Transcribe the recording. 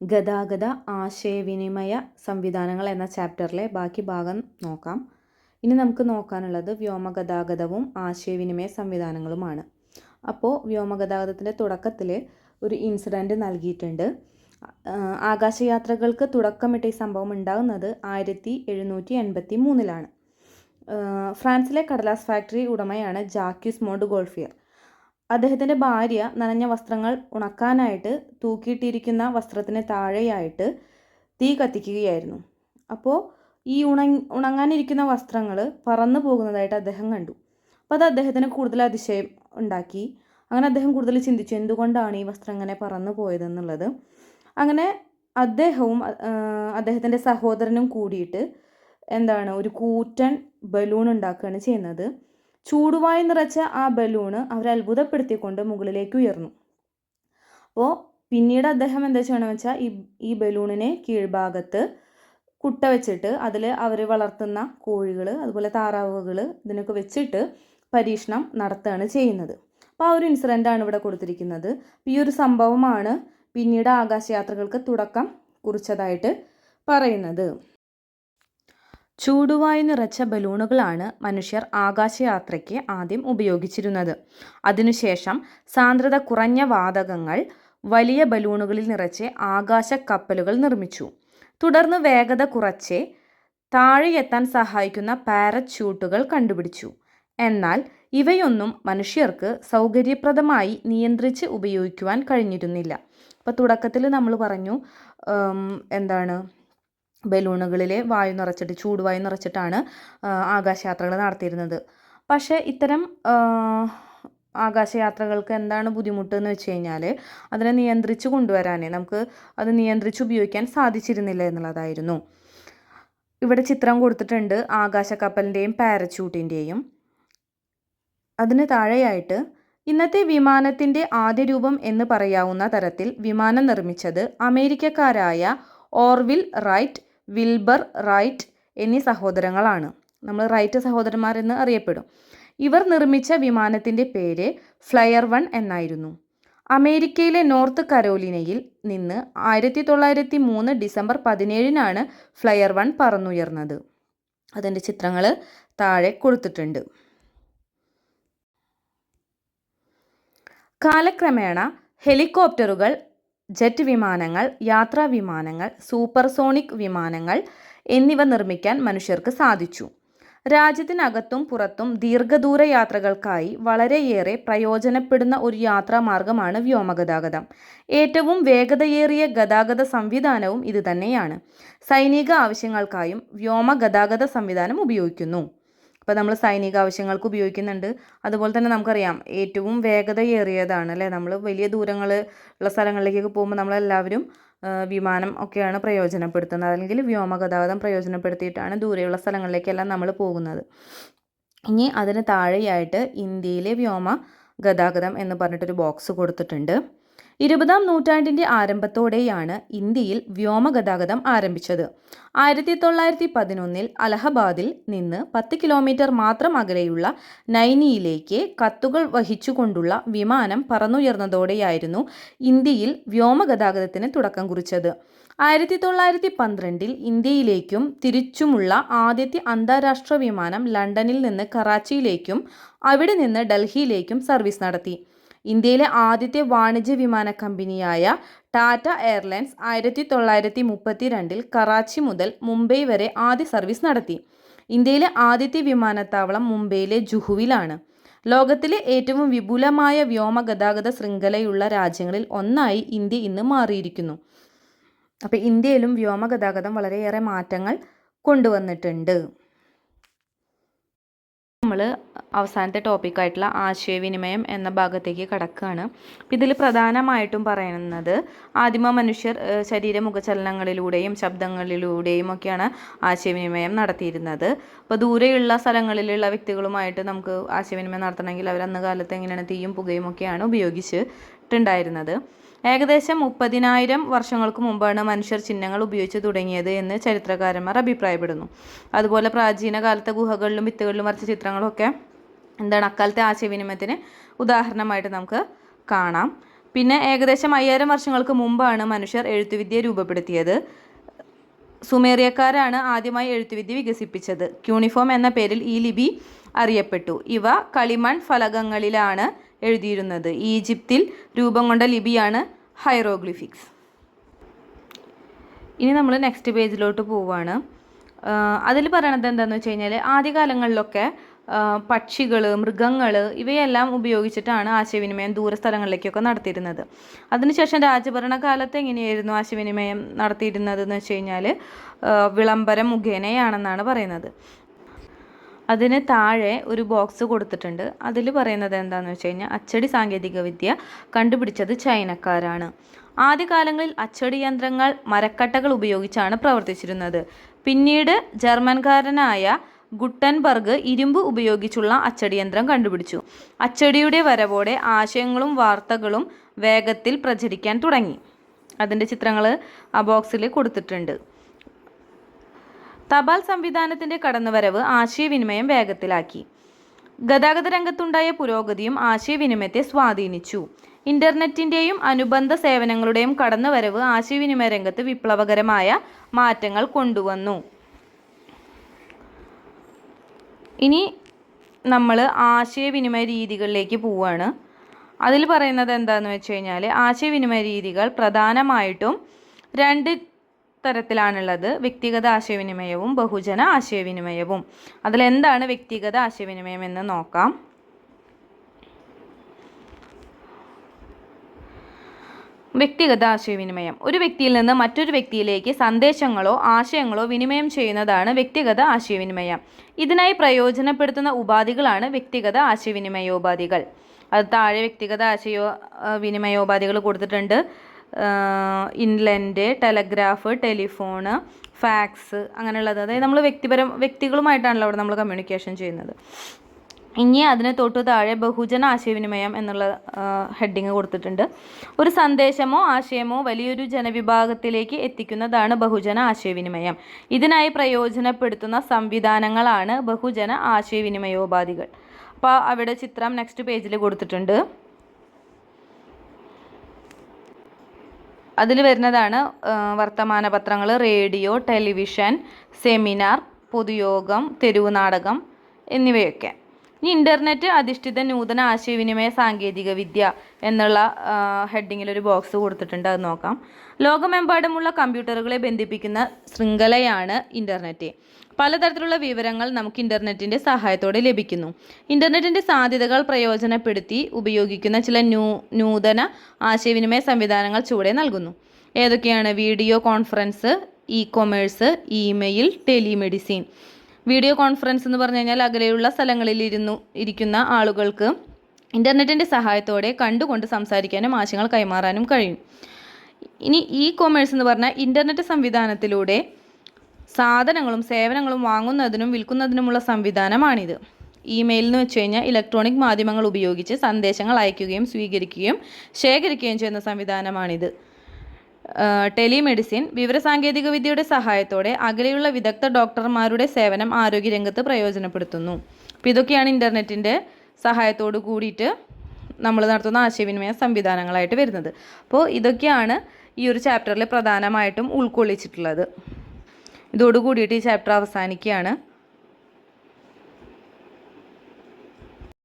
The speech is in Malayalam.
ഗതാഗത ആശയവിനിമയ സംവിധാനങ്ങൾ എന്ന ചാപ്റ്ററിലെ ബാക്കി ഭാഗം നോക്കാം. ഇനി നമുക്ക് നോക്കാനുള്ളത് വ്യോമഗതാഗതവും ആശയവിനിമയ സംവിധാനങ്ങളുമാണ്. അപ്പോൾ വ്യോമഗതാഗതത്തിന്റെ തുടക്കത്തിൽ ഒരു ഇൻസിഡന്റ് നൽകിയിട്ടുണ്ട്. ആകാശയാത്രകൾക്ക് തുടക്കമിട്ട ഈ സംഭവം ഉണ്ടാകുന്നത് ആയിരത്തി എഴുന്നൂറ്റി എൺപത്തി മൂന്നിലാണ്. ഫ്രാൻസിലെ കടലാസ് ഫാക്ടറി ഉടമയാണ് ജാക്യൂസ് മോണ്ട് ഗോൾഫിയർ. അദ്ദേഹത്തിന്റെ ഭാര്യ നനഞ്ഞ വസ്ത്രങ്ങൾ ഉണക്കാനായിട്ട് തൂക്കിയിട്ടിരിക്കുന്ന വസ്ത്രത്തിന് താഴെയായിട്ട് തീ കത്തിക്കുകയായിരുന്നു. അപ്പോൾ ഈ ഉണങ്ങി ഉണങ്ങാനിരിക്കുന്ന വസ്ത്രങ്ങൾ പറന്നു പോകുന്നതായിട്ട് അദ്ദേഹം കണ്ടു. അപ്പോൾ അത് അദ്ദേഹത്തിന് കൂടുതൽ അതിശയം ഉണ്ടാക്കി. അങ്ങനെ അദ്ദേഹം കൂടുതൽ ചിന്തിച്ചു എന്തുകൊണ്ടാണ് ഈ വസ്ത്രം ഇങ്ങനെ പറന്നു പോയതെന്നുള്ളത്. അങ്ങനെ അദ്ദേഹവും അദ്ദേഹത്തിന്റെ സഹോദരനും കൂടിയിട്ട് എന്താണ് ഒരു കൂറ്റൻ ബലൂൺ ഉണ്ടാക്കുകയാണ് ചെയ്യുന്നത്. ചൂടുവായി നിറച്ച ആ ബലൂണ് അവരെ അത്ഭുതപ്പെടുത്തിക്കൊണ്ട് മുകളിലേക്ക് ഉയർന്നു. അപ്പോൾ പിന്നീട് അദ്ദേഹം എന്താ ചെയ്യണമെന്ന് വെച്ചാൽ ഈ ഈ ബലൂണിനെ കീഴ്ഭാഗത്ത് കുട്ട വെച്ചിട്ട് അതിൽ അവർ വളർത്തുന്ന കോഴികൾ അതുപോലെ താറാവുകൾ ഇതിനൊക്കെ വെച്ചിട്ട് പരീക്ഷണം നടത്തുകയാണ് ചെയ്യുന്നത്. അപ്പോൾ ആ ഒരു ഇൻസിഡന്റ് ആണ് ഇവിടെ കൊടുത്തിരിക്കുന്നത്. ഈ ഒരു സംഭവമാണ് പിന്നീട് ആകാശയാത്രകൾക്ക് തുടക്കം കുറിച്ചതായിട്ട് പറയുന്നത്. ചൂടുവായു നിറച്ച ബലൂണുകളാണ് മനുഷ്യർ ആകാശയാത്രയ്ക്ക് ആദ്യം ഉപയോഗിച്ചിരുന്നത്. അതിനുശേഷം സാന്ദ്രത കുറഞ്ഞ വാതകങ്ങൾ വലിയ ബലൂണുകളിൽ നിറച്ച് ആകാശ കപ്പലുകൾ നിർമ്മിച്ചു. തുടർന്ന് വേഗത കുറച്ച് താഴെ എത്താൻ സഹായിക്കുന്ന പാരച്യൂട്ടുകൾ കണ്ടുപിടിച്ചു. എന്നാൽ ഇവയൊന്നും മനുഷ്യർക്ക് സൗകര്യപ്രദമായി നിയന്ത്രിച്ച് ഉപയോഗിക്കുവാൻ കഴിഞ്ഞിരുന്നില്ല. അപ്പോൾ തുടക്കത്തിൽ നമ്മൾ പറഞ്ഞു എന്താണ് ബലൂണുകളിൽ വായു നിറച്ചിട്ട് ചൂടുവായു നിറച്ചിട്ടാണ് ആകാശയാത്രകൾ നടത്തിയിരുന്നത്. പക്ഷേ ഇത്തരം ആകാശയാത്രകൾക്ക് എന്താണ് ബുദ്ധിമുട്ട് എന്ന് വെച്ച് കഴിഞ്ഞാൽ അതിനെ നിയന്ത്രിച്ച് കൊണ്ടുവരാനേ നമുക്ക് അത് നിയന്ത്രിച്ച് ഉപയോഗിക്കാൻ സാധിച്ചിരുന്നില്ല എന്നുള്ളതായിരുന്നു. ഇവിടെ ചിത്രം കൊടുത്തിട്ടുണ്ട് ആകാശക്കപ്പലിന്റെയും പാരച്യൂട്ടിന്റെയും അതിന് താഴെയായിട്ട് ഇന്നത്തെ വിമാനത്തിന്റെ ആദ്യ രൂപം എന്ന് പറയാവുന്ന തരത്തിൽ വിമാനം നിർമ്മിച്ചത് അമേരിക്കക്കാരായ ഓർവിൽ റൈറ്റ് വിൽബർ റൈറ്റ് എന്നീ സഹോദരങ്ങളാണ്. നമ്മൾ റൈറ്റ് സഹോദരന്മാരെന്ന് അറിയപ്പെടും. ഇവർ നിർമ്മിച്ച വിമാനത്തിന്റെ പേര് ഫ്ലയർ വൺ എന്നായിരുന്നു. അമേരിക്കയിലെ നോർത്ത് കരോലിനയിൽ നിന്ന് ആയിരത്തി തൊള്ളായിരത്തി മൂന്ന് ഡിസംബർ പതിനേഴിനാണ് ഫ്ലയർ വൺ പറന്നുയർന്നത്. അതിന്റെ ചിത്രങ്ങൾ താഴെ കൊടുത്തിട്ടുണ്ട്. കാലക്രമേണ ഹെലികോപ്റ്ററുകൾ ജെറ്റ് വിമാനങ്ങൾ യാത്രാ വിമാനങ്ങൾ സൂപ്പർസോണിക് വിമാനങ്ങൾ എന്നിവ നിർമ്മിക്കാൻ മനുഷ്യർക്ക് സാധിച്ചു. രാജ്യത്തിനകത്തും പുറത്തും ദീർഘദൂര യാത്രകൾക്കായി വളരെയേറെ പ്രയോജനപ്പെടുന്ന ഒരു യാത്രാമാർഗമാണ് വ്യോമഗതാഗതം. ഏറ്റവും വേഗതയേറിയ ഗതാഗത സംവിധാനവും ഇതുതന്നെയാണ്. സൈനിക ആവശ്യങ്ങൾക്കായും വ്യോമഗതാഗത സംവിധാനം ഉപയോഗിക്കുന്നു. അപ്പോൾ നമ്മൾ സൈനിക ആവശ്യങ്ങൾക്ക് ഉപയോഗിക്കുന്നുണ്ട്. അതുപോലെ തന്നെ നമുക്കറിയാം ഏറ്റവും വേഗതയേറിയതാണ് അല്ലേ? നമ്മൾ വലിയ ദൂരങ്ങൾ ഉള്ള സ്ഥലങ്ങളിലേക്കൊക്കെ പോകുമ്പോൾ നമ്മളെല്ലാവരും വിമാനം ഒക്കെയാണ് പ്രയോജനപ്പെടുത്തുന്നത്. അല്ലെങ്കിൽ വ്യോമഗതാഗതം പ്രയോജനപ്പെടുത്തിയിട്ടാണ് ദൂരെയുള്ള സ്ഥലങ്ങളിലേക്കെല്ലാം നമ്മൾ പോകുന്നത്. ഇനി അതിന് താഴെയായിട്ട് ഇന്ത്യയിലെ വ്യോമ ഗതാഗതം എന്ന് പറഞ്ഞിട്ടൊരു ബോക്സ് കൊടുത്തിട്ടുണ്ട്. ഇരുപതാം നൂറ്റാണ്ടിന്റെ ആരംഭത്തോടെയാണ് ഇന്ത്യയിൽ വ്യോമഗതാഗതം ആരംഭിച്ചത്. ആയിരത്തി തൊള്ളായിരത്തി പതിനൊന്നിൽ അലഹബാദിൽ നിന്ന് പത്ത് കിലോമീറ്റർ മാത്രം അകലെയുള്ള നൈനിയിലേക്ക് കത്തുകൾ വഹിച്ചുകൊണ്ടുള്ള വിമാനം പറന്നുയർന്നതോടെയായിരുന്നു ഇന്ത്യയിൽ വ്യോമഗതാഗതത്തിന് തുടക്കം കുറിച്ചത്. ആയിരത്തി തൊള്ളായിരത്തി പന്ത്രണ്ടിൽ ഇന്ത്യയിലേക്കും തിരിച്ചുമുള്ള ആദ്യത്തെ അന്താരാഷ്ട്ര വിമാനം ലണ്ടനിൽ നിന്ന് കറാച്ചിയിലേക്കും അവിടെ നിന്ന് ഡൽഹിയിലേക്കും സർവീസ് നടത്തി. ഇന്ത്യയിലെ ആദ്യത്തെ വാണിജ്യ വിമാന കമ്പനിയായ ടാറ്റ എയർലൈൻസ് ആയിരത്തി തൊള്ളായിരത്തി മുപ്പത്തി രണ്ടിൽ കറാച്ചി മുതൽ മുംബൈ വരെ ആദ്യ സർവീസ് നടത്തി. ഇന്ത്യയിലെ ആദ്യത്തെ വിമാനത്താവളം മുംബൈയിലെ ജുഹുവിലാണ്. ലോകത്തിലെ ഏറ്റവും വിപുലമായ വ്യോമ ഗതാഗത ശൃംഖലയുള്ള രാജ്യങ്ങളിൽ ഒന്നായി ഇന്ത്യ ഇന്ന് മാറിയിരിക്കുന്നു. അപ്പോൾ ഇന്ത്യയിലും വ്യോമ ഗതാഗതം വളരെയേറെ മാറ്റങ്ങൾ കൊണ്ടുവന്നിട്ടുണ്ട്. നമ്മൾ അവസാനത്തെ ടോപ്പിക്കായിട്ടുള്ള ആശയവിനിമയം എന്ന ഭാഗത്തേക്ക് കടക്കുകയാണ് ഇതിൽ പ്രധാനമായിട്ടും പറയുന്നത് ആദിമ മനുഷ്യർ ശരീര മുഖചലനങ്ങളിലൂടെയും ശബ്ദങ്ങളിലൂടെയും ഒക്കെയാണ് ആശയവിനിമയം നടത്തിയിരുന്നത്. അപ്പോൾ ദൂരെയുള്ള സ്ഥലങ്ങളിലുള്ള വ്യക്തികളുമായിട്ട് നമുക്ക് ആശയവിനിമയം നടത്തണമെങ്കിൽ അവർ അന്ന് കാലത്ത് എങ്ങനെയാണ് തീയും പുകയും ഒക്കെയാണ് ഉപയോഗിച്ചിട്ടുണ്ടായിരുന്നത്. ഏകദേശം മുപ്പതിനായിരം വർഷങ്ങൾക്ക് മുമ്പാണ് മനുഷ്യർ ചിഹ്നങ്ങൾ ഉപയോഗിച്ച് തുടങ്ങിയത് എന്ന് ചരിത്രകാരന്മാർ അഭിപ്രായപ്പെടുന്നു. അതുപോലെ പ്രാചീന കാലത്തെ ഗുഹകളിലും വിത്തുകളിലും വരച്ച ചിത്രങ്ങളൊക്കെ എന്താണ് അക്കാലത്തെ ആശയവിനിമയത്തിന് ഉദാഹരണമായിട്ട് നമുക്ക് കാണാം. പിന്നെ ഏകദേശം അയ്യായിരം വർഷങ്ങൾക്ക് മുമ്പാണ് മനുഷ്യർ എഴുത്തുവിദ്യ രൂപപ്പെടുത്തിയത്. സുമേറിയക്കാരാണ് ആദ്യമായി എഴുത്തുവിദ്യ വികസിപ്പിച്ചത്. ക്യൂണിഫോം എന്ന പേരിൽ ഈ ലിപി അറിയപ്പെട്ടു. ഇവ കളിമൺ ഫലകങ്ങളിലാണ് എഴുതിയിരുന്നത്. ഈജിപ്തിൽ രൂപം കൊണ്ട ലിപിയാണ് ഹൈറോഗ്ലിഫിക്സ് ഇനി നമ്മൾ നെക്സ്റ്റ് പേജിലോട്ട് പോവുകയാണ് അതിൽ പറയണത് എന്താണെന്ന് വെച്ച് കഴിഞ്ഞാൽ ആദ്യകാലങ്ങളിലൊക്കെ പക്ഷികൾ മൃഗങ്ങൾ ഇവയെല്ലാം ഉപയോഗിച്ചിട്ടാണ് ആശയവിനിമയം ദൂരസ്ഥലങ്ങളിലേക്കൊക്കെ നടത്തിയിരുന്നത്. അതിനുശേഷം രാജഭരണകാലത്ത് എങ്ങനെയായിരുന്നു ആശയവിനിമയം നടത്തിയിരുന്നത് എന്ന് വെച്ച് കഴിഞ്ഞാൽ വിളംബരം മുഖേനയാണെന്നാണ് പറയുന്നത്. അതിന് താഴെ ഒരു ബോക്സ് കൊടുത്തിട്ടുണ്ട്. അതിൽ പറയുന്നത് എന്താണെന്ന് വെച്ച് കഴിഞ്ഞാൽ അച്ചടി സാങ്കേതികവിദ്യ കണ്ടുപിടിച്ചത് ചൈനക്കാരാണ്. ആദ്യകാലങ്ങളിൽ അച്ചടി യന്ത്രങ്ങൾ മരക്കട്ടകൾ ഉപയോഗിച്ചാണ് പ്രവർത്തിച്ചിരുന്നത്. പിന്നീട് ജർമ്മൻകാരനായ ഗുട്ടൻബർഗ് ഇരുമ്പ് ഉപയോഗിച്ചുള്ള അച്ചടി യന്ത്രം കണ്ടുപിടിച്ചു. അച്ചടിയുടെ വരവോടെ ആശയങ്ങളും വാർത്തകളും വേഗത്തിൽ പ്രചരിക്കാൻ തുടങ്ങി. അതിന്റെ ചിത്രങ്ങൾ ആ ബോക്സിൽ കൊടുത്തിട്ടുണ്ട്. തപാൽ സംവിധാനത്തിന്റെ കടന്നുവരവ് ആശയവിനിമയം വേഗത്തിലാക്കി. ഗതാഗത രംഗത്തുണ്ടായ പുരോഗതിയും ആശയവിനിമയത്തെ സ്വാധീനിച്ചു. ഇന്റർനെറ്റിന്റെയും അനുബന്ധ സേവനങ്ങളുടെയും കടന്നുവരവ് ആശയവിനിമയ രംഗത്ത് വിപ്ലവകരമായ മാറ്റങ്ങൾ കൊണ്ടുവന്നു. ഇനി നമ്മൾ ആശയവിനിമയ രീതികളിലേക്ക് പോവുകയാണ്. അതിൽ പറയുന്നത് എന്താണെന്ന് വെച്ച് കഴിഞ്ഞാൽ ആശയവിനിമയ രീതികൾ പ്രധാനമായിട്ടും രണ്ട് തരത്തിലാണുള്ളത്. വ്യക്തിഗത ആശയവിനിമയവും ബഹുജന ആശയവിനിമയവും. അതിൽ എന്താണ് വ്യക്തിഗത ആശയവിനിമയം എന്ന് നോക്കാം. വ്യക്തിഗത ആശയവിനിമയം. ഒരു വ്യക്തിയിൽ നിന്ന് മറ്റൊരു വ്യക്തിയിലേക്ക് സന്ദേശങ്ങളോ ആശയങ്ങളോ വിനിമയം ചെയ്യുന്നതാണ് വ്യക്തിഗത ആശയവിനിമയം. ഇതിനായി പ്രയോജനപ്പെടുത്തുന്ന ഉപാധികളാണ് വ്യക്തിഗത ആശയവിനിമയോപാധികൾ. അത് താഴെ വ്യക്തിഗത ആശയ വിനിമയോപാധികൾ കൊടുത്തിട്ടുണ്ട്. ഇൻലൻഡ് ടെലഗ്രാഫ് ടെലിഫോണ് ഫാക്സ് അങ്ങനെയുള്ളത്. അതായത് നമ്മൾ വ്യക്തിപരം വ്യക്തികളുമായിട്ടാണല്ലോ അവിടെ നമ്മൾ കമ്മ്യൂണിക്കേഷൻ ചെയ്യുന്നത്. ഇനി അതിന് തൊട്ട് താഴെ ബഹുജന ആശയവിനിമയം എന്നുള്ള ഹെഡിങ് കൊടുത്തിട്ടുണ്ട്. ഒരു സന്ദേശമോ ആശയമോ വലിയൊരു ജനവിഭാഗത്തിലേക്ക് എത്തിക്കുന്നതാണ് ബഹുജന ആശയവിനിമയം. ഇതിനായി പ്രയോജനപ്പെടുത്തുന്ന സംവിധാനങ്ങളാണ് ബഹുജന ആശയവിനിമയോപാധികൾ. അപ്പോൾ അവിടെ ചിത്രം നെക്സ്റ്റ് പേജിൽ കൊടുത്തിട്ടുണ്ട്. അതിൽ വരുന്നതാണ് വർത്തമാന പത്രങ്ങൾ റേഡിയോ ടെലിവിഷൻ സെമിനാർ പൊതുയോഗം തെരുവ് നാടകം എന്നിവയൊക്കെ. ഇനി ഇന്റർനെറ്റ് അധിഷ്ഠിത നൂതന ആശയവിനിമയ സാങ്കേതിക വിദ്യ എന്നുള്ള ഹെഡിങ്ങിൽ ഒരു ബോക്സ് കൊടുത്തിട്ടുണ്ട്. അത് നോക്കാം. ലോകമെമ്പാടുമുള്ള കമ്പ്യൂട്ടറുകളെ ബന്ധിപ്പിക്കുന്ന ശൃംഖലയാണ് ഇന്റർനെറ്റ് പലതരത്തിലുള്ള വിവരങ്ങൾ നമുക്ക് ഇന്റർനെറ്റിന്റെ സഹായത്തോടെ ലഭിക്കുന്നു. ഇന്റർനെറ്റിന്റെ സാധ്യതകൾ പ്രയോജനപ്പെടുത്തി ഉപയോഗിക്കുന്ന ചില ന്യൂ നൂതന ആശയവിനിമയ സംവിധാനങ്ങൾ ചുവടെ നൽകുന്നു. ഏതൊക്കെയാണ്? Video conference e commerce email telemedicine video conference എന്ന് പറഞ്ഞു കഴിഞ്ഞാൽ അകലെയുള്ള സ്ഥലങ്ങളിൽ ഇരുന്നു ഇരിക്കുന്ന ആളുകൾക്ക് ഇന്റർനെറ്റിന്റെ സഹായത്തോടെ കണ്ടുകൊണ്ട് സംസാരിക്കാനും ആശയങ്ങൾ കൈമാറാനും കഴിയും. ഇനി ഇ കൊമേഴ്സ് എന്ന് പറഞ്ഞാൽ ഇന്റർനെറ്റ് സംവിധാനത്തിലൂടെ സാധനങ്ങളും സേവനങ്ങളും വാങ്ങുന്നതിനും വിൽക്കുന്നതിനുമുള്ള സംവിധാനമാണിത്. ഇമെയിൽ എന്ന് വെച്ച് കഴിഞ്ഞാൽ ഇലക്ട്രോണിക് മാധ്യമങ്ങൾ ഉപയോഗിച്ച് സന്ദേശങ്ങൾ അയക്കുകയും സ്വീകരിക്കുകയും ശേഖരിക്കുകയും ചെയ്യുന്ന സംവിധാനമാണിത്. ടെലിമെഡിസിൻ വിവരസാങ്കേതിക വിദ്യയുടെ സഹായത്തോടെ അകലെയുള്ള വിദഗ്ധ ഡോക്ടർമാരുടെ സേവനം ആരോഗ്യരംഗത്ത് പ്രയോജനപ്പെടുത്തുന്നു. അപ്പോൾ ഇതൊക്കെയാണ് ഇന്റർനെറ്റിന്റെ സഹായത്തോട് കൂടിയിട്ട് നമ്മൾ നടത്തുന്ന ആശയവിനിമയ സംവിധാനങ്ങളായിട്ട് വരുന്നത്. അപ്പോൾ ഇതൊക്കെയാണ് ഈ ഒരു ചാപ്റ്ററിൽ പ്രധാനമായിട്ടും ഉൾക്കൊള്ളിച്ചിട്ടുള്ളത്. ഇതോട് കൂടിയിട്ട് ഈ ചാപ്റ്റർ അവസാനിക്കുകയാണ്.